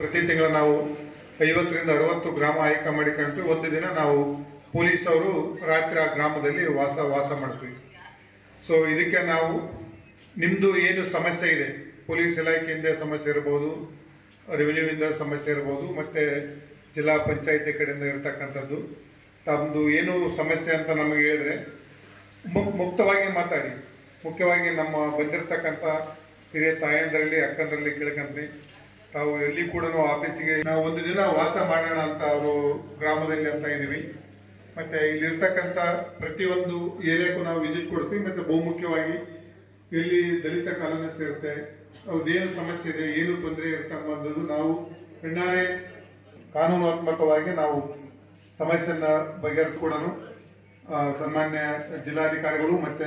ಪ್ರತಿ ತಿಂಗಳು ನಾವು ಐವತ್ತರಿಂದ ಅರವತ್ತು ಗ್ರಾಮ ಆಯ್ಕೆ ಮಾಡಿಕೊಂಡು ಒಂದು ದಿನ ನಾವು ಪೊಲೀಸ್ ಅವರು ರಾತ್ರಿ ಆ ಗ್ರಾಮದಲ್ಲಿ ವಾಸ ವಾಸ ಮಾಡ್ತೀವಿ. ಸೊ ಇದಕ್ಕೆ ನಾವು ನಿಮ್ಮದು ಏನು ಸಮಸ್ಯೆ ಇದೆ? ಪೊಲೀಸ್ ಇಲಾಖೆಯಿಂದ ಸಮಸ್ಯೆ ಇರ್ಬೋದು ರೆವಿನ್ಯೂವಿಂದ ಸಮಸ್ಯೆ ಇರ್ಬೋದು, ಮತ್ತು ಜಿಲ್ಲಾ ಪಂಚಾಯತಿ ಕಡೆಯಿಂದ ಇರತಕ್ಕಂಥದ್ದು. ತಮ್ಮದು ಏನು ಸಮಸ್ಯೆ ಅಂತ ನಮಗೆ ಹೇಳಿದ್ರೆ ಮುಕ್ ಮುಕ್ತವಾಗಿ ಮಾತಾಡಿ. ಮುಖ್ಯವಾಗಿ ನಮ್ಮ ಬಂದಿರತಕ್ಕಂಥ ಹಿರಿಯ ತಾಯಂದರಲ್ಲಿ, ಅಕ್ಕಂದರಲ್ಲಿ ಕೇಳ್ಕೊಂತೀನಿ ತಾವು ಎಲ್ಲಿ ಕೂಡ ಆಫೀಸಿಗೆ ನಾವು ಒಂದು ದಿನ ವಾಸ ಮಾಡೋಣ ಅಂತ ಅವರು ಗ್ರಾಮದಲ್ಲಿ ಅಂತ ಇದ್ದೀವಿ. ಮತ್ತೆ ಇಲ್ಲಿರ್ತಕ್ಕಂಥ ಪ್ರತಿಯೊಂದು ಏರಿಯಾಕ್ಕೂ ನಾವು ವಿಸಿಟ್ ಕೊಡ್ತೀವಿ. ಮತ್ತೆ ಬಹುಮುಖ್ಯವಾಗಿ ಇಲ್ಲಿ ದಲಿತ ಕಾಲೋನಿಸ್ ಇರುತ್ತೆ ಅವ್ರದ್ದೇನು ಸಮಸ್ಯೆ ಇದೆ, ಏನು ತೊಂದರೆ ಇರುತ್ತೆ ಅನ್ನೋದು ನಾವು ಕಣ್ಣಾರೆ ಕಾನೂನಾತ್ಮಕವಾಗಿ ನಾವು ಸಮಸ್ಯೆಯನ್ನ ಬಗೆಹರಿಸ್ಕೊಡೋಣ. ಸಾಮಾನ್ಯ ಸನ್ಮಾನ್ಯ ಜಿಲ್ಲಾಧಿಕಾರಿಗಳು ಮತ್ತೆ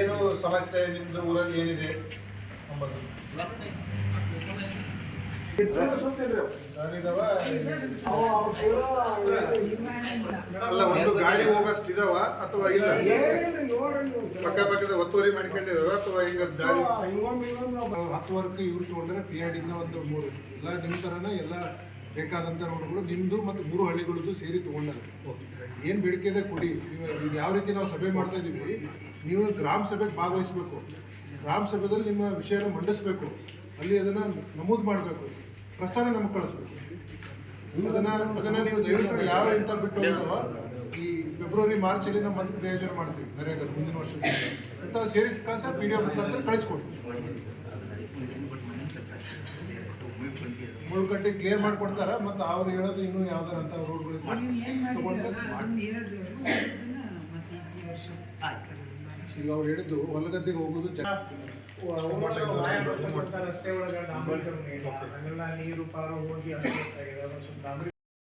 ಏನು ಸಮಸ್ಯೆ ನಿಮ್ಮದು ಊರಲ್ಲಿ ಏನಿದೆ? ಅಲ್ಲ, ಒಂದು ಗಾಡಿ ಹೋಗಷ್ಟು ಇದಾವ ಅಥವಾ ಇಲ್ಲ? ಪಕ್ಕ ಪಕ್ಕದ ಒತ್ತುವರಿ ಮಾಡ್ಕೊಂಡಿದಾವ ಅಥವಾ ಈಗ ದಾರಿ? ಹತ್ತು ವರ್ಕ್ ಇವ್ರು ತಗೊಂಡ್ರೆ ಪಿ ಆರ್ ಡಿಂದ ಒಂದು ಮೂರು. ಎಲ್ಲ ನಿಮ್ಮ ಥರನೇ ಎಲ್ಲ ಬೇಕಾದಂಥ ರೋಡ್ಗಳು ನಿಮ್ಮದು ಮತ್ತು ಮೂರು ಹಳ್ಳಿಗಳದ್ದು ಸೇರಿ ತೊಗೊಂಡಾರೆ. ಏನು ಬೇಡಿಕೆ ಇದೆ ಕೊಡಿ ಇದು ಯಾವ ರೀತಿ ನಾವು ಸಭೆ ಮಾಡ್ತಾ ಇದ್ದೀವಿ ನೀವು ಗ್ರಾಮ ಸಭೆಗೆ ಭಾಗವಹಿಸಬೇಕು. ಗ್ರಾಮ ಸಭೆದಲ್ಲಿ ನಿಮ್ಮ ವಿಷಯನ ಮಂಡಿಸ್ಬೇಕು. ಅಲ್ಲಿ ಅದನ್ನು ನಮೂದು ಮಾಡಬೇಕು. ಪ್ರಸಾರ ನಮಗೆ ಕಳಿಸ್ಬೇಕು ಅದನ್ನು ಅದನ್ನು ನೀವು ದಯವಿಟ್ಟು ಯಾವ ಇಂಥ ಬಿಟ್ಟು ಈ ಫೆಬ್ರವರಿ ಮಾರ್ಚಲ್ಲಿ ನಮ್ಮ ಮತ್ತೆ ಪ್ರಯೋಜನ ಮಾಡ್ತೀವಿ. ನರೇಗಾ ಮುಂದಿನ ವರ್ಷದಲ್ಲಿ. ಅಂತ ಸೇರಿಸಿ ಕಾಸ ಪಿ ಡಿ ಎಫ್ ಮುಖಾಂತರ ಕಳಿಸ್ಕೊಡಿ. ಮುಳ್ಕಟ್ಟಿ ಕ್ಲಿಯರ್ ಮಾಡ್ಕೊಡ್ತಾರ ಮತ್ತು ಅವ್ರು ಹೇಳೋದು ಇನ್ನೂ ಯಾವ್ದಾರ ಅಂತ ರೋಡ್ಗಳು ಈಗ ಅವ್ರು ಹಿಡಿದು ಹೊಲಗದ್ದೆಗೆ ಹೋಗೋದು ರಸ್ತೆ ಒಳಗೆ ಡಾಂಬರ್ ಎಲ್ಲ ನೀರು ಪಾರು ಹೋಗಿ